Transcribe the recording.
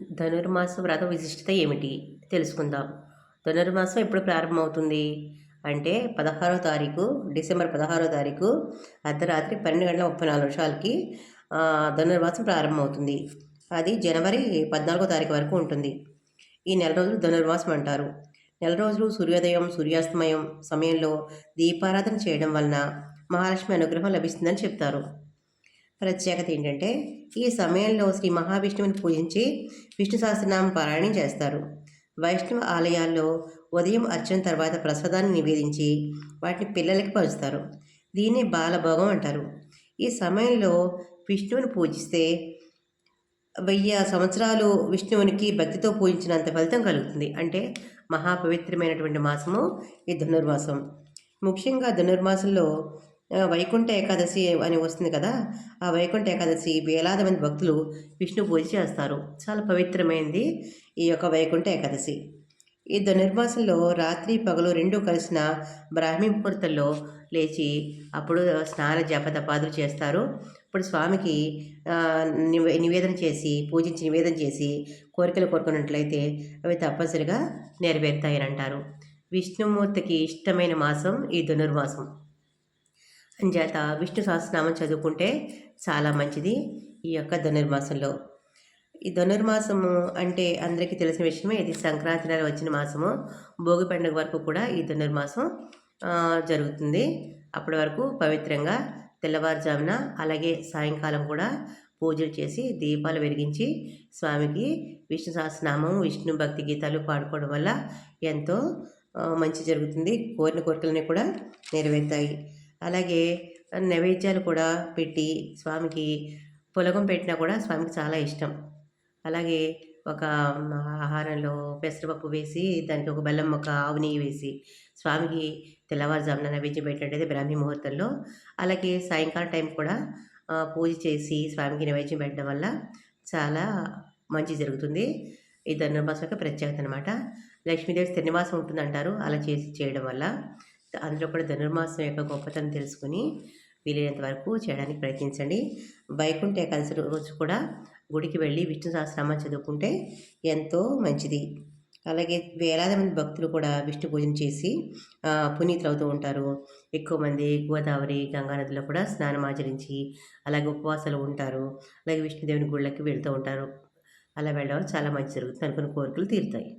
ధనుర్మాస వ్రత విశిష్టత ఏమిటి? తెలుసుకుందాం. ధనుర్మాసం ఎప్పుడు ప్రారంభమవుతుంది? అంటే పదహారో తారీఖు డిసెంబర్ పదహారో తారీఖు అర్ధరాత్రి పన్నెండు గంటల ముప్పై నాలుగు నిమిషాలకి ధనుర్మాసం ప్రారంభమవుతుంది. అది జనవరి పద్నాలుగో తారీఖు వరకు ఉంటుంది. ఈ నెల రోజులు ధనుర్మాసం అంటారు. నెల రోజులు సూర్యోదయం సూర్యాస్తమయం సమయంలో దీపారాధన చేయడం వలన మహాలక్ష్మి అనుగ్రహం లభిస్తుందని చెప్తారు. ప్రత్యేకత ఏంటంటే ఈ సమయంలో శ్రీ మహావిష్ణువుని పూజించి విష్ణు సహస్రనామం పారాయణం చేస్తారు. వైష్ణవ ఆలయాల్లో ఉదయం అర్చన తర్వాత ప్రసాదాన్ని నివేదించి వాటిని పిల్లలకి పంచుతారు. దీన్ని బాలభోగం అంటారు. ఈ సమయంలో విష్ణువుని పూజిస్తే వెయ్యి సంవత్సరాలు విష్ణువునికి భక్తితో పూజించినంత ఫలితం కలుగుతుంది. అంటే మహాపవిత్రమైనటువంటి మాసము ఈ ధనుర్మాసం. ముఖ్యంగా ధనుర్మాసంలో వైకుంఠ ఏకాదశి అని వస్తుంది కదా ఆ వైకుంఠ ఏకాదశి వేలాది మంది భక్తులు విష్ణు పూజ చేస్తారు. చాలా పవిత్రమైనది ఈ యొక్క వైకుంఠ ఏకాదశి. ఈ ధనుర్మాసంలో రాత్రి పగలు రెండు కలిసిన బ్రాహ్మీ ముహూర్తంలో లేచి అప్పుడు స్నాన జపతపాదులు చేస్తారు. ఇప్పుడు స్వామికి నివేదన చేసి పూజించి నివేదన చేసి కోరికలు కోరుకున్నట్లయితే అవి తప్పనిసరిగా నెరవేరుతాయని అంటారు విష్ణుమూర్తికి ఇష్టమైన మాసం ఈ ధనుర్మాసం. అంచేత విష్ణు సహస్రనామం చదువుకుంటే చాలా మంచిది ఈ యొక్క ధనుర్మాసంలో. ఈ ధనుర్మాసము అంటే అందరికీ తెలిసిన విషయమే. ఇది సంక్రాంతి నెల వచ్చిన మాసము. భోగి పండుగ వరకు కూడా ఈ ధనుర్మాసం జరుగుతుంది. అప్పటి వరకు పవిత్రంగా తెల్లవారుజామున అలాగే సాయంకాలం కూడా పూజలు చేసి దీపాలు వెలిగించి స్వామికి విష్ణు సహస్రనామం విష్ణు భక్తి గీతాలు పాడుకోవడం వల్ల ఎంతో మంచి జరుగుతుంది. కోరిన కోరికలని కూడా నెరవేరుతాయి. అలాగే నైవేద్యాలు కూడా పెట్టి స్వామికి పులగం పెట్టినా కూడా స్వామికి చాలా ఇష్టం. అలాగే ఒక ఆహారంలో పెసరపప్పు వేసి దానికి ఒక బెల్లం ఒక ఆవు నెయ్యి వేసి స్వామికి తెల్లవారుజామున నైవేద్యం పెట్టినట్టయితే బ్రాహ్మీ ముహూర్తంలో. అలాగే సాయంకాలం టైం కూడా పూజ చేసి స్వామికి నైవేద్యం పెట్టడం వల్ల చాలా మంచి జరుగుతుంది. ఈ ధనుర్మాసం యొక్క ప్రత్యేకత అనమాట లక్ష్మీదేవి శ్రీనివాసం ఉంటుందంటారు. అలా చేసి చేయడం వల్ల అందులో కూడా ధనుర్మాసం యొక్క గొప్పతనం తెలుసుకుని వీలైనంత వరకు చేయడానికి ప్రయత్నించండి. వైకుంఠ ఏకాదశి రోజు కూడా గుడికి వెళ్ళి విష్ణు సహస్రనామం చదువుకుంటే ఎంతో మంచిది. అలాగే వేలాది మంది భక్తులు కూడా విష్ణు పూజన చేసి పునీతులు అవుతూ ఉంటారు. ఎక్కువ మంది గోదావరి గంగా నదిలో కూడా స్నానం ఆచరించి అలాగే ఉపవాసాలు ఉంటారు. అలాగే విష్ణుదేవుని గుళ్ళకి వెళ్తూ ఉంటారు. అలా వెళ్ళడం చాలా మంచి జరుగుతుంది. అనుకున్న కోరికలు తీరుతాయి.